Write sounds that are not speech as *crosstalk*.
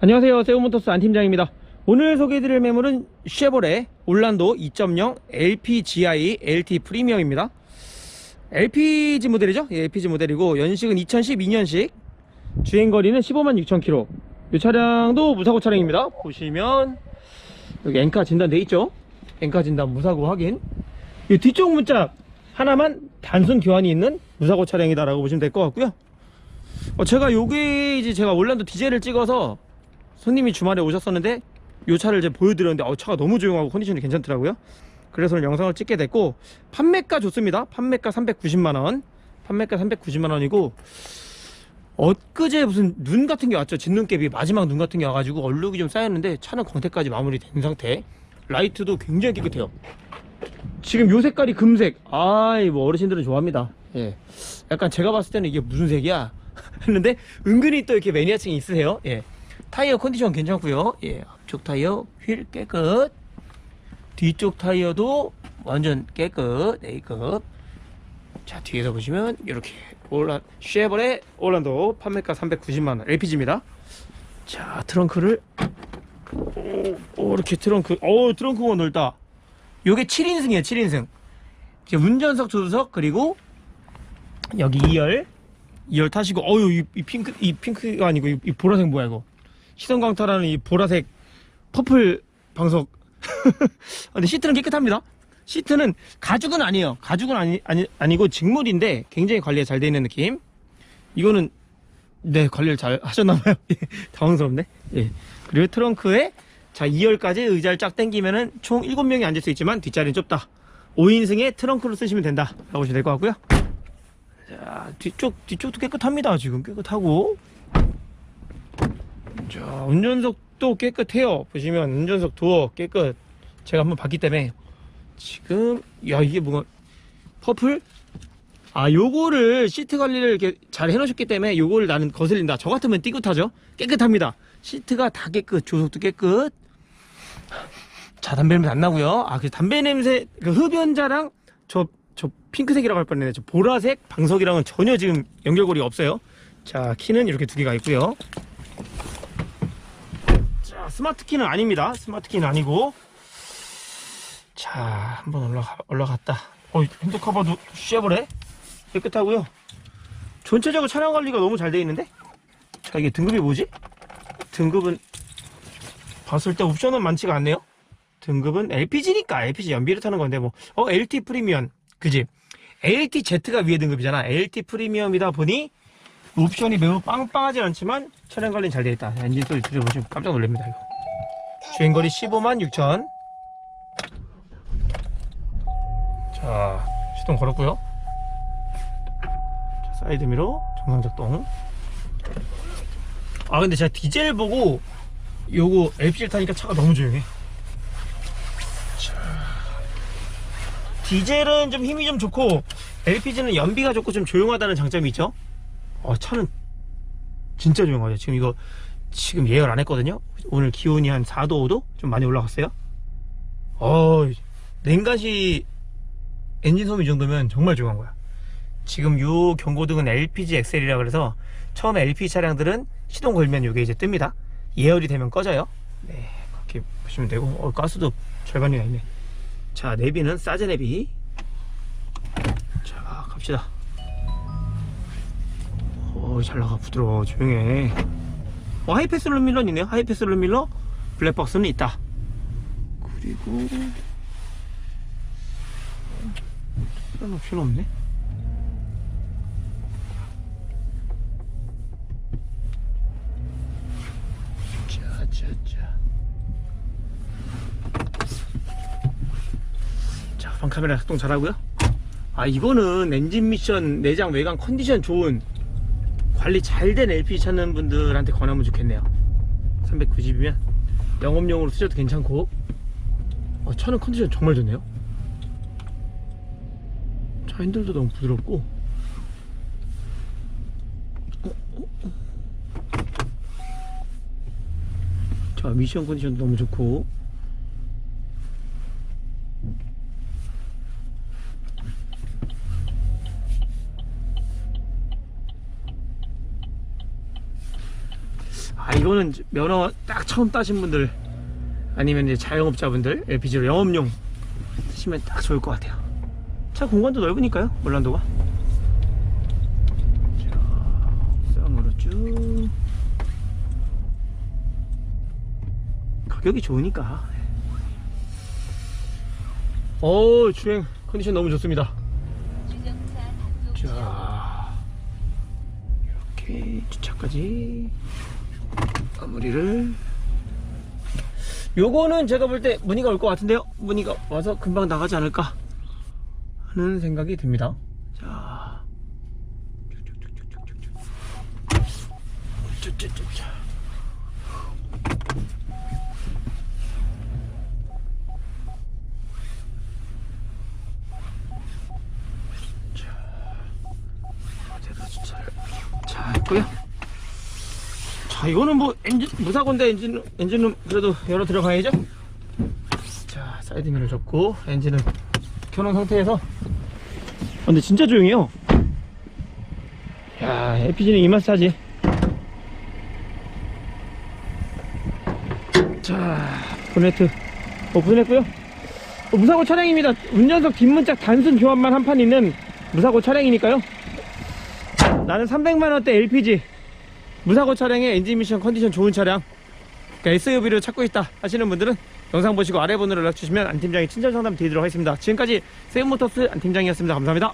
안녕하세요. 세우모터스 안팀장입니다. 오늘 소개해드릴 매물은 쉐보레 올란도 2.0 LPGI LT 프리미엄입니다. LPG 모델이죠? 예, LPG 모델이고 연식은 2012년식 주행거리는 15만 6천 킬로. 이 차량도 무사고 차량입니다. 보시면 여기 엔카 진단 돼 있죠? 엔카 진단 무사고 확인. 이 뒤쪽 문짝 하나만 단순 교환이 있는 무사고 차량이다 라고 보시면 될 것 같고요. 어, 제가 요게 이제 제가 올란도 디젤을 찍어서 손님이 주말에 오셨었는데 요 차를 이제 보여드렸는데 어, 차가 너무 조용하고 컨디션이 괜찮더라고요. 그래서 오늘 영상을 찍게 됐고 판매가 좋습니다. 판매가 390만 원. 판매가 390만 원이고 엊그제 무슨 눈 같은 게 왔죠. 진눈깨비 마지막 눈 같은 게 와가지고 얼룩이 좀 쌓였는데 차는 광택까지 마무리된 상태. 라이트도 굉장히 깨끗해요. 지금 요 색깔이 금색. 아이 뭐 어르신들은 좋아합니다. 예. 약간 제가 봤을 때는 이게 무슨 색이야 *laughs* 했는데 은근히 또 이렇게 매니아층이 있으세요. 예. 타이어 컨디션 괜찮고요. 예. 앞쪽 타이어 휠 깨끗. 뒤쪽 타이어도 완전 깨끗. A급. 자, 뒤에서 보시면 이렇게 올란 쉐보레 올란도 판매가 390만 원 LPG입니다. 자, 트렁크를 오, 오, 이렇게 트렁크. 오, 트렁크가 넓다. 요게 7인승이에요, 7인승. 이제 운전석, 조수석, 그리고 여기 2열. 2열 타시고, 어유, 이, 이 핑크, 이 핑크가 아니고, 이, 이 보라색 뭐야, 이거. 시선 강탈하는 이 보라색 퍼플 방석. *laughs* 근데 시트는 깨끗합니다. 시트는 가죽은 아니에요. 가죽은 아니, 아니, 아니고 직물인데 굉장히 관리가 잘돼 있는 느낌. 이거는, 네, 관리를 잘 하셨나봐요. *laughs* 예, 당황스럽네. 예. 그리고 트렁크에 자 2열까지 의자를 쫙 당기면은 총 7명이 앉을 수 있지만 뒷자리는 좁다 5인승의 트렁크로 쓰시면 된다 라고 보시면 될 것 같고요 자 뒤쪽 뒤쪽도 깨끗합니다 지금 깨끗하고 자 운전석도 깨끗해요. 보시면 운전석 도어 깨끗. 제가 한번 봤기 때문에. 지금 야 이게 뭐가 퍼플? 아 요거를 시트 관리를 이렇게 잘 해놓으셨기 때문에 요거를 나는 거슬린다. 저 같으면 띠긋하죠? 깨끗합니다. 시트가 다 깨끗 조석도 깨끗. 자 담배 냄새 안 나고요. 아 그 담배 냄새 그 흡연자랑 저 저 핑크색이라고 할 뻔했네. 저 보라색 방석이랑은 전혀 지금 연결고리가 없어요. 자 키는 이렇게 두 개가 있고요. 자 스마트 키는 아닙니다. 스마트 키는 아니고. 자 한번 올라가 올라갔다. 어 핸드 커버도 쉐보레 깨끗하고요. 전체적으로 차량 관리가 너무 잘돼 있는데? 자 이게 등급이 뭐지? 등급은 봤을 때 옵션은 많지가 않네요. 등급은 LPG니까 LPG 연비를 타는 건데 뭐. 어 LT 프리미엄. 그지? LTZ가 위에 등급이잖아. LT 프리미엄이다 보니 옵션이 매우 빵빵하지 않지만 차량 관리는 잘 되어 있다. 엔진 소리 들어보시면 깜짝 놀랍니다 이거. 주행거리 15만 6천. 자 시동 걸었고요. 자, 사이드 미러 정상 작동. 아 근데 제가 디젤 보고 요거 LPG를 타니까 차가 너무 조용해. 자, 디젤은 좀 힘이 좀 좋고 LPG는 연비가 좋고 좀 조용하다는 장점이 있죠 어 차는 진짜 조용하죠 지금 이거 지금 예열 안 했거든요 오늘 기온이 한 4도 5도 좀 많이 올라갔어요 어 냉각이 엔진 소음 이 정도면 정말 조용한 거야 지금 요 경고등은 LPG 엑셀이라 그래서 처음에 LPG 차량들은 시동 걸면 이게 이제 뜹니다. 예열이 되면 꺼져요. 네, 그렇게 보시면 되고 어, 가스도 절반이 나 있네. 자, 내비는 사제 내비. 자, 갑시다. 오, 잘 나가 부드러워 조용해. 어, 하이패스 룸밀러는 있네요. 하이패스 룸밀러 블랙박스는 있다. 그리고 특별한 옵션 없네. 자자자 자 방 카메라 작동 잘하고요 아 이거는 엔진 미션 내장 외관 컨디션 좋은 관리 잘 된 LPG 찾는 분들한테 권하면 좋겠네요. 390이면 영업용으로 쓰셔도 괜찮고. 어, 차는 컨디션 정말 좋네요. 차 핸들도 너무 부드럽고. 자 미션 컨디션도 너무 좋고 아 이거는 면허 딱 처음 따신 분들 아니면 이제 자영업자분들 LPG로 영업용 쓰시면 딱 좋을 것 같아요. 차 공간도 넓으니까요, 올란도가. 자, 쌍으로 쭉. 가격이 좋으니까. 오, 주행 컨디션 너무 좋습니다. 자, 이렇게 주차까지 마무리를. 요거는 제가 볼 때 문의가 올 것 같은데요. 문의가 와서 금방 나가지 않을까 하는 생각이 듭니다. 자, 자 했고요. 자 이거는 뭐 엔진 무사고인데 엔진 엔진은 그래도 열어 들어가야죠. 자 사이드미러 접고 엔진은 켜놓은 상태에서 아, 근데 진짜 조용해요. 야 LPG는 이 맛하지. 자 보네트 오픈했고요. 어, 무사고 차량입니다. 운전석 뒷문짝 단순 교환만 한 판 있는 무사고 차량이니까요. 나는 300만원대 LPG 무사고 차량의 엔진 미션 컨디션 좋은 차량 그러니까 SUV를 찾고 있다 하시는 분들은 영상 보시고 아래 번호를 연락 주시면 안 팀장이 친절 상담 드리도록 하겠습니다. 지금까지 세븐모터스 안 팀장이었습니다. 감사합니다